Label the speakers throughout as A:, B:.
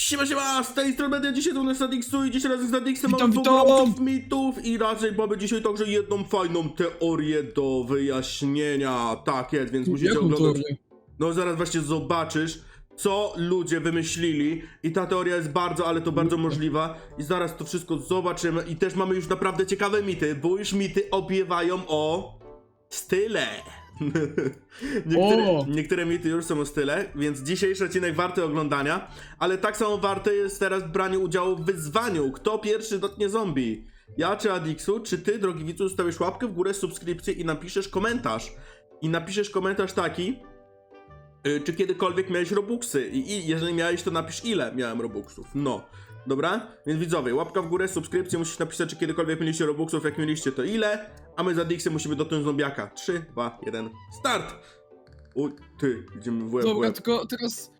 A: Siema, siema, z tej strony będę dzisiaj to na Stadixu i dzisiaj razem z Stadixem
B: Witam,
A: mamy
B: witam.
A: powrotów mitów i raczej mamy dzisiaj także jedną fajną teorię do wyjaśnienia. Tak jest, więc musicie
B: Jaką
A: oglądać.
B: teorię?
A: No zaraz właśnie zobaczysz, co ludzie wymyślili i ta teoria jest bardzo, ale to bardzo możliwa i zaraz to wszystko zobaczymy i też mamy już naprawdę ciekawe mity, bo już mity obiewają o style. niektóre, niektóre mity już są o style, więc dzisiejszy odcinek warty oglądania, ale tak samo warte jest teraz branie udziału w wyzwaniu. Kto pierwszy dotknie zombie? Ja czy Adixu? Czy ty, drogi widzu, zostawisz łapkę w górę, subskrypcję i napiszesz komentarz? I napiszesz komentarz taki, Y, czy kiedykolwiek miałeś robuxy? I, I jeżeli miałeś, to napisz ile miałem robuxów. No. Dobra? Więc widzowie, łapka w górę, subskrypcję, musisz napisać, czy kiedykolwiek mieliście robuxów, jak mieliście, to ile? A my za Dixem musimy dotknąć zombiaka. 3, 2, 1, start! U, ty, idziemy w łeb, w
B: Dobra,
A: łeb.
B: tylko teraz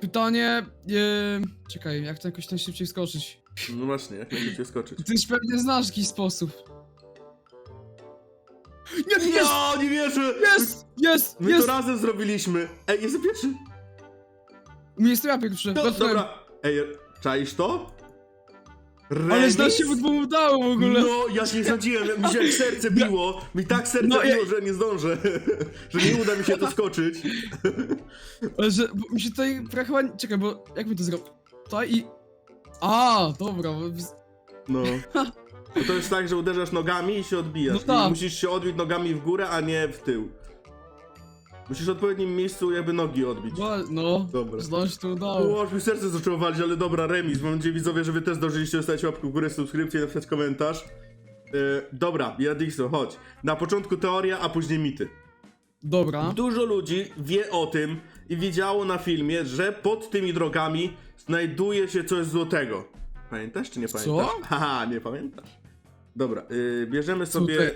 B: pytanie. E, czekaj, jak to jakoś najszybciej skoczyć?
A: No właśnie, jak najszybciej skoczyć.
B: Ty już pewnie znasz jakiś sposób. Nie, jest!
A: Ja nie wierzę!
B: Jest! Jest!
A: My
B: Jest!
A: to razem zrobiliśmy! Ej, jestem pierwszy!
B: Nie jestem ja pierwszy.
A: Dobra. Ej, czaisz to?
B: Ale
A: Remis?
B: znasz się w dwóch udało w ogóle.
A: No, ja się zadziłem, mi się jak serce biło, mi tak serce
B: No, ja-
A: biło, że nie zdążę, że nie uda mi się to skoczyć.
B: Ale że bo mi się tutaj chyba... Czekaj, bo jak my to zrobić? Tutaj i... A, dobra. bo-
A: No. Bo to jest tak, że uderzasz nogami i się odbijasz.
B: No tak.
A: I musisz się odbić nogami w górę, a nie w tył. Musisz w odpowiednim miejscu jakby nogi odbić.
B: No, no
A: Dobra.
B: się to udało.
A: O, aż mi serce zaczęło walić, ale dobra, remis. Mam nadzieję widzowie, że wy też zdążyliście zostawić łapkę w górę, subskrypcję i napisać komentarz. Yy, dobra, Jadixo, chodź. Na początku teoria, a później mity.
B: Dobra.
A: Dużo ludzi wie o tym i widziało na filmie, że pod tymi drogami znajduje się coś złotego. Pamiętasz czy nie
B: Co?
A: pamiętasz? Haha, nie pamiętasz. Dobra, yy, bierzemy sobie
B: Złote-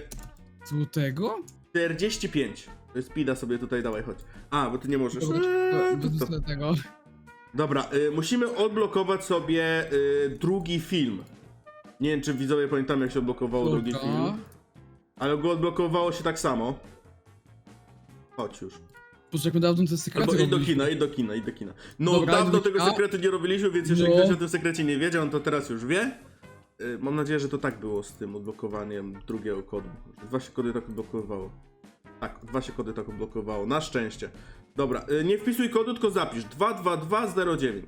B: Złotego?
A: 45. Speeda sobie tutaj dawaj, chodź. A, bo ty nie możesz. Eee, to- to-
B: złotego.
A: Dobra, y, musimy odblokować sobie y, drugi film. Nie wiem, czy widzowie pamiętają, jak się odblokowało drugi
B: Dobra.
A: film. Ale go odblokowało się tak samo. Chodź już.
B: Boże, jak my dawno te sekrety
A: Albo idź do
B: robiliśmy.
A: kina, idź do kina, idź do kina. No,
B: Dobra,
A: dawno
B: do
A: tego
B: kina.
A: sekretu nie robiliśmy, więc jeżeli
B: No.
A: ktoś o tym sekrecie nie wiedział, to teraz już wie. Y, Mam nadzieję, że to tak było z tym odblokowaniem drugiego kodu. Że Dwa się kody tak odblokowało. Tak, dwa się kody tak odblokowało. Na szczęście. Dobra, y, nie wpisuj kodu, tylko zapisz 22209.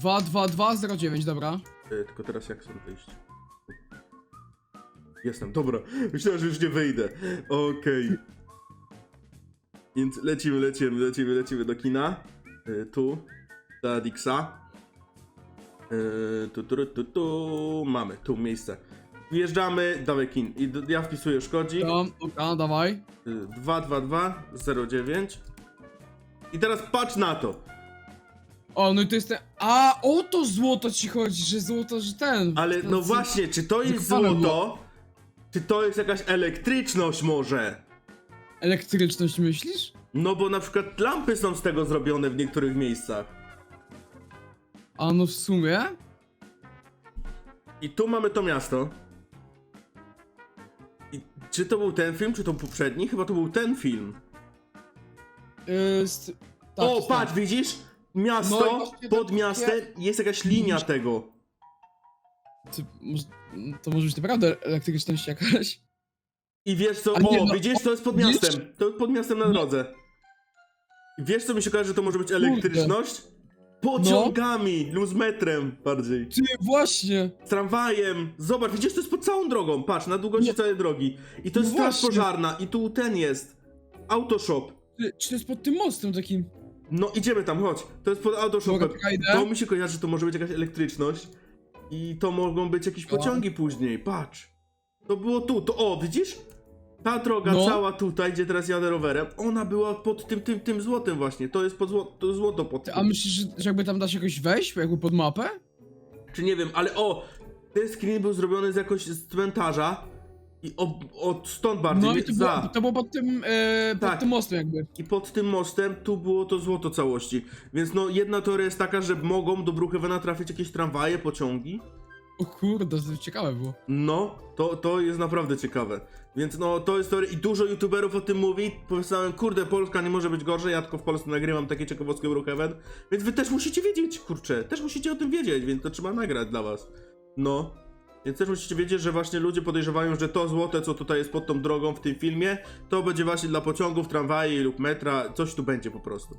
B: 22209, dobra.
A: Y, Tylko teraz jak stąd wyjść? Jestem, dobra. Myślałem, że już nie wyjdę. Okej. Więc lecimy, lecimy, lecimy, lecimy do kina. Y, tu. Do Dixa. Y, tu, tu, tu, tu. Mamy, tu miejsce. Wjeżdżamy, dawaj kin. I d- ja wpisuję szkodzik.
B: Tam, dobra, dawaj.
A: Y, 22209. I teraz patrz na to.
B: O, no i to jest ten... A, o to złoto ci chodzi, że złoto, że ten...
A: Ale
B: ten
A: no
B: co-
A: właśnie, czy to jest
B: zakopane
A: złoto? Czy to jest jakaś elektryczność może?
B: Elektryczność myślisz?
A: No bo na przykład lampy są z tego zrobione w niektórych miejscach.
B: A no w sumie?
A: I tu mamy to miasto. Czy to był ten film, czy to poprzedni? Chyba to był ten film.
B: Yy, st... tak,
A: o, patrz,
B: ten.
A: widzisz?
B: No
A: Miasto,
B: właśnie
A: pod miastem jest jakaś linia tego.
B: Ty, to może być naprawdę elektryczność jakaś?
A: I wiesz co?
B: A nie,
A: O,
B: no,
A: widzisz, to jest pod
B: widzisz?
A: miastem. To jest pod miastem na drodze. I wiesz co mi się kojarzy, że to może być elektryczność? Pociągami, lub z metrem bardziej.
B: Ty, właśnie!
A: Z tramwajem. Zobacz, widzisz, to jest pod całą drogą. Patrz, na długości
B: Nie.
A: całej drogi. I to
B: No
A: jest straż
B: właśnie.
A: pożarna. I tu ten jest. Autoshop.
B: Ty, czy to jest pod tym mostem takim?
A: No idziemy tam, chodź. To jest pod autoshopem. To mi się kojarzy, że to może być jakaś elektryczność. I to mogą być jakieś
B: No.
A: pociągi później. Patrz. To było tu. To o, widzisz? Ta droga
B: No.
A: cała tutaj, gdzie teraz jadę rowerem, ona była pod tym, tym, tym złotem właśnie. To jest pod zło, to złoto pod
B: Ty,
A: tym.
B: a myślisz, że, że jakby tam da się jakoś wejść, jakby pod mapę?
A: Czy nie wiem, ale o! Ten screen był zrobiony z jakoś z cmentarza. I od, od stąd bardziej,
B: No
A: nie-
B: i to
A: za.
B: było, to było pod tym, e, pod
A: Tak.
B: tym mostem jakby.
A: I pod tym mostem tu było to złoto całości. Więc no jedna teoria jest taka, że mogą do Brookhavena trafić jakieś tramwaje, pociągi.
B: O kurde, to ciekawe było.
A: No, to, to jest naprawdę ciekawe. Więc no, to jest teoria i dużo youtuberów o tym mówi. Powiedziałem, kurde, Polska nie może być gorzej, ja tylko w Polsce nagrywam takie ciekawostki Brookhaven. Więc wy też musicie wiedzieć, kurczę, też musicie o tym wiedzieć, więc to trzeba nagrać dla was. No. Więc też musicie wiedzieć, że właśnie ludzie podejrzewają, że to złote, co tutaj jest pod tą drogą w tym filmie, to będzie właśnie dla pociągów, tramwaji lub metra, coś tu będzie po prostu.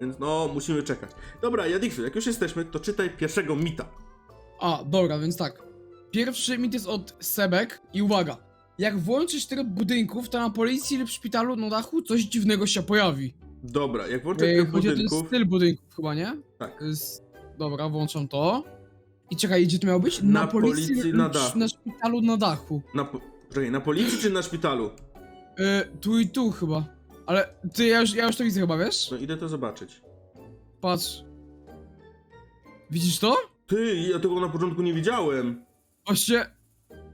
A: Więc no, musimy czekać. Dobra, Jadiksu, jak już jesteśmy, to czytaj pierwszego mita.
B: A, dobra, więc tak. Pierwszy mit jest od Sebek i uwaga. Jak włączysz tryb budynków, to na policji lub szpitalu na dachu coś dziwnego się pojawi.
A: Dobra, jak włączę
B: Ej,
A: tryb
B: Chodzi o ten
A: budynków...
B: styl budynków chyba, nie?
A: Tak.
B: Jest... Dobra, włączam to. I czekaj, gdzie to miało być?
A: Na policji
B: lub
A: na dachu.
B: na szpitalu na dachu.
A: Na, po... Czekaj, na policji czy na szpitalu?
B: E, tu i tu chyba. Ale ty, ja już, ja już to widzę chyba, wiesz?
A: No idę to zobaczyć.
B: Patrz. Widzisz to?
A: Ty, ja tego na początku nie widziałem.
B: Właśnie...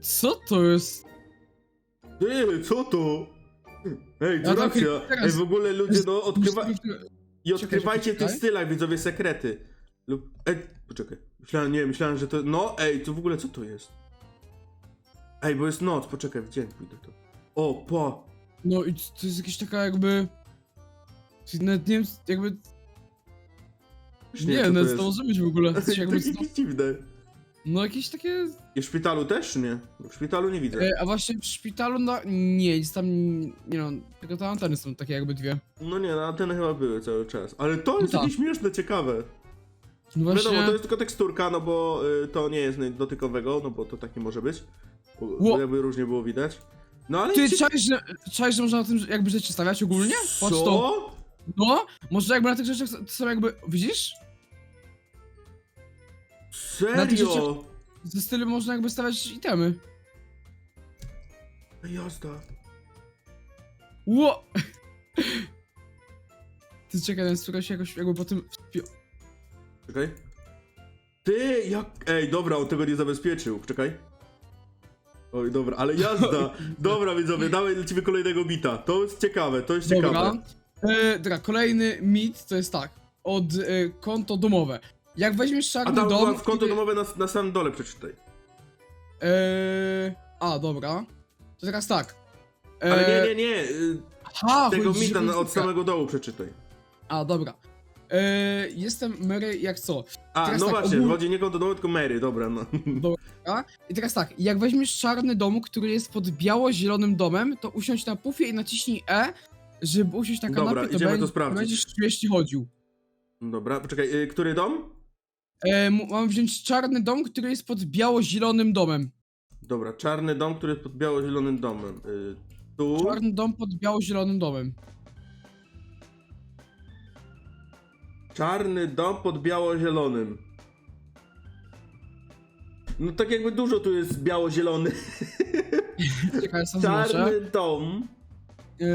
B: Co to jest?
A: Ty, co to? Ej,
B: Ja to
A: racja.
B: teraz-
A: Ej, w ogóle ludzie, no odkrywa... I odkrywajcie w tych
B: czekaj.
A: stylach, widzowie, sekrety. Lub... Ej, poczekaj. Myślałem, nie, myślałem, że to... No, ej, to w ogóle co to jest? Ej, bo jest noc, poczekaj, w dzień pójdę to. O, po.
B: No i to jest jakaś taka jakby... Nawet nie wiem, jakby...
A: Już
B: Nie,
A: co
B: no
A: to jest.
B: to może być w ogóle?
A: To
B: Coś jakby...
A: jakieś dziwne.
B: No jakieś takie...
A: I w szpitalu też, czy nie? W szpitalu nie widzę.
B: E, a właśnie w szpitalu na... Nie, nic tam... Nie no, tylko te anteny są takie jakby dwie.
A: No nie, no anteny chyba były cały czas. Ale to jest
B: tak.
A: takie śmieszne, ciekawe.
B: No właśnie...
A: Wiadomo, to jest tylko teksturka, no bo y, to nie jest dotykowego, no bo to tak nie może być. Bo,
B: Ło-
A: bo jakby różnie było widać. No ale...
B: Ty czaisz, że, czaisz, że można na tym jakby rzeczy stawiać ogólnie? Patrz to.
A: Co?
B: No, może jakby na tych rzeczach to są jakby... Widzisz? Na tych
A: Serio?
B: Ze stylu można jakby stawiać itemy.
A: Jazda.
B: Ło! Ty czekaj, ten słuchaj się jakoś jakby po tym...
A: Czekaj. Ty, jak... Ej, dobra, on tego nie zabezpieczył. Czekaj. Oj, dobra, ale jazda. dobra, widzowie, dawaj lecimy kolejnego bita. To jest ciekawe, to jest
B: Dobra.
A: ciekawe.
B: E, dobra, kolejny mit to jest tak. Od e, konto domowe. Jak weźmiesz
A: A
B: czarny
A: tam
B: dom...
A: w konto
B: i-
A: domowe na, na samym dole przeczytaj.
B: E, a, dobra. To teraz tak. E,
A: Ale nie, nie, nie. y,
B: Aha,
A: Tego
B: chodzi,
A: mita
B: że-
A: na- od samego dołu przeczytaj.
B: A, dobra. E, jestem Mary jak co?
A: A,
B: Teraz
A: no
B: tak,
A: właśnie,
B: ogól-
A: chodzi nie konto domowe, tylko Mary, dobra, no.
B: A? I teraz tak, jak weźmiesz czarny dom, który jest pod biało-zielonym domem, to usiądź na pufie i naciśnij E, żeby usiąść na
A: Dobra,
B: kanapie, to,
A: idziemy to
B: będzie-
A: sprawdzić.
B: będziesz śmiesznie chodził.
A: Dobra, poczekaj, y, który dom?
B: E, mu- mam wziąć czarny dom, który jest pod biało-zielonym domem.
A: Dobra, czarny dom, który jest pod biało-zielonym domem. Y, tu.
B: Czarny dom pod biało-zielonym domem.
A: Czarny dom pod biało-zielonym. No tak jakby dużo tu jest biało-zielony.
B: Czekaj, ja sam zobaczę.
A: Czarny dom.
B: E,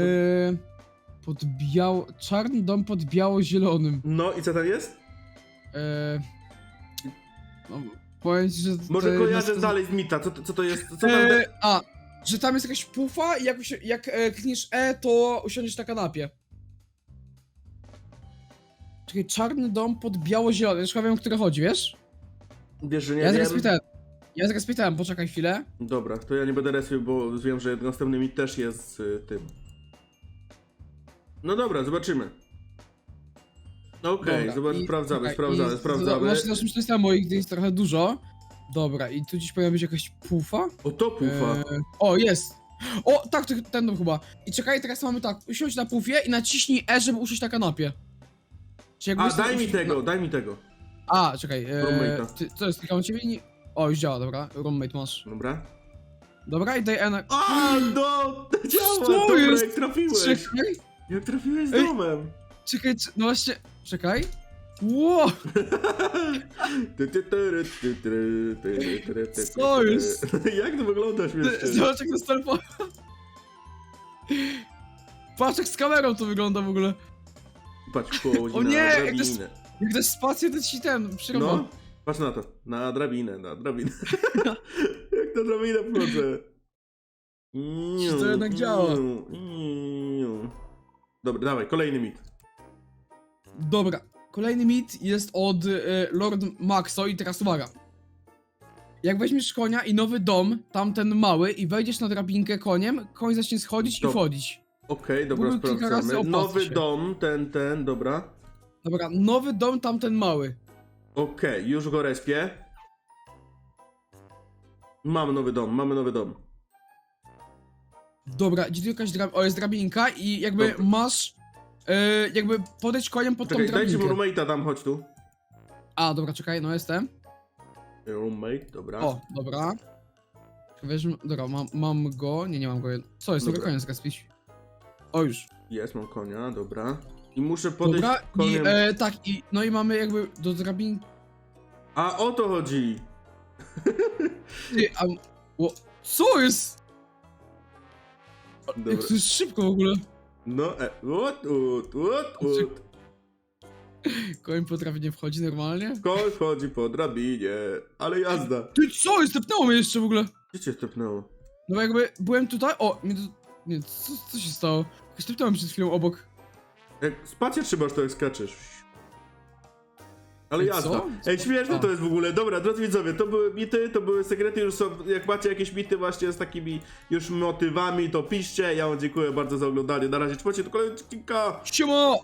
B: pod biało... Czarny dom pod biało-zielonym.
A: No i co tam jest?
B: E, no, powiem ci, że...
A: Może
B: to-
A: kojarzę dalej z Mita, co, to- co to jest? Co tam
B: E, a, że tam jest jakaś pufa i jak, usi- jak e, klikniesz E, to usiądziesz na kanapie. Czekaj, czarny dom pod biało-zielony. Już chyba wiem, o który chodzi, wiesz?
A: Wiesz, że nie
B: ja
A: wiem.
B: zaraz pytałem. Ja zaraz pytałem, poczekaj chwilę.
A: Dobra, to ja nie będę respił, bo wiem, że następny mit też jest z y, tym. No dobra, zobaczymy. Okej,
B: Dobra,
A: zobacz,
B: i-
A: sprawdzamy,
B: czekaj,
A: sprawdzamy,
B: i-
A: sprawdzamy.
B: Znaczy, znaczy, że to jest moich jest trochę dużo. Dobra, i tu gdzieś powinna być jakaś pufa.
A: O, to pufa.
B: E, o, jest! O, tak, ten dom chyba. I czekaj, teraz mamy tak, usiądź na pufie i naciśnij E, żeby usiąść na kanapie. Czy jakby
A: A, daj mi tego, daj mi tego.
B: A, czekaj, e,
A: Roommate'a.
B: ty, co jest, klikam ciebie i nie... O, już działa, dobra, roommate masz.
A: Dobra.
B: Dobra, i daj E na...
A: A, no, działa,
B: Co
A: dobra,
B: jest?
A: jak trafiłeś.
B: Czekaj,
A: Jak trafiłeś z
B: Ej.
A: domem.
B: czekaj, no właśnie, czekaj. Ło! Co jest?
A: Jak to wygląda śmiesznie?
B: Zobacz jak to telefonu. Patrz jak z kamerą to wygląda w ogóle.
A: Patrz, połóż
B: O
A: na
B: nie, jak to jest-
A: drabinę.
B: Jak dasz spację, to ci ten, przyroba.
A: No, patrz na to. Na drabinę, na drabinę. Jak na drabinę wchodzę.
B: Czy to jednak działa?
A: Dobra, dawaj, kolejny mit.
B: Dobra, kolejny mit jest od e, Lord Maxo i teraz uwaga. jak weźmiesz konia i nowy dom, tamten mały, i wejdziesz na drabinkę koniem, koń zacznie schodzić i
A: Dobra.
B: wchodzić.
A: Okej, dobra,
B: Google kilka razy
A: sprawdzamy. Nowy
B: się.
A: dom, ten, ten, dobra.
B: Dobra, nowy dom, tamten mały.
A: Okej, już go respię. Mamy nowy dom, mamy nowy dom.
B: Dobra, idzie tu jakaś drab... O, jest drabinka i jakby
A: Dobra.
B: masz... E, jakby podejść koniem pod tą
A: Czekaj, dajcie mu
B: drabinkę.
A: roommate'a tam, chodź tu.
B: A, dobra, czekaj, no jestem.
A: Roommate, dobra.
B: O, dobra. Weźmy, dobra, mam, mam go, nie, nie mam go. Co jest,
A: Dobra.
B: dobra, koniec respić. O, już.
A: Jest, mam konia, dobra. I muszę podejść
B: Dobra, i
A: koniem...
B: e, tak, i no i mamy jakby do drabinki.
A: A o to chodzi!
B: A, o, co jest?
A: Dobra.
B: Jak to jest szybko w ogóle.
A: No, e, ut, ut, ut, ut.
B: Koń potrafi nie wchodzi normalnie.
A: Koń chodzi po drabinie, ale jazda.
B: Ty, co jest? Tepnęło mnie jeszcze w ogóle.
A: Gdzie cię stopnęło?
B: No bo jakby byłem tutaj, o, mnie to, nie, co, co się stało? Jakoś tepnąłem przed chwilą obok.
A: Jak spację trzymasz, to jak skaczesz. Ale
B: co?
A: Ej, śmieszne to jest w ogóle. Dobra, drodzy widzowie, to były mity, to były sekrety, już są, jak macie jakieś mity właśnie z takimi już motywami, to piszcie. Ja wam dziękuję bardzo za oglądanie. Na razie, trzymajcie do kolejnego odcinka.
B: Siema!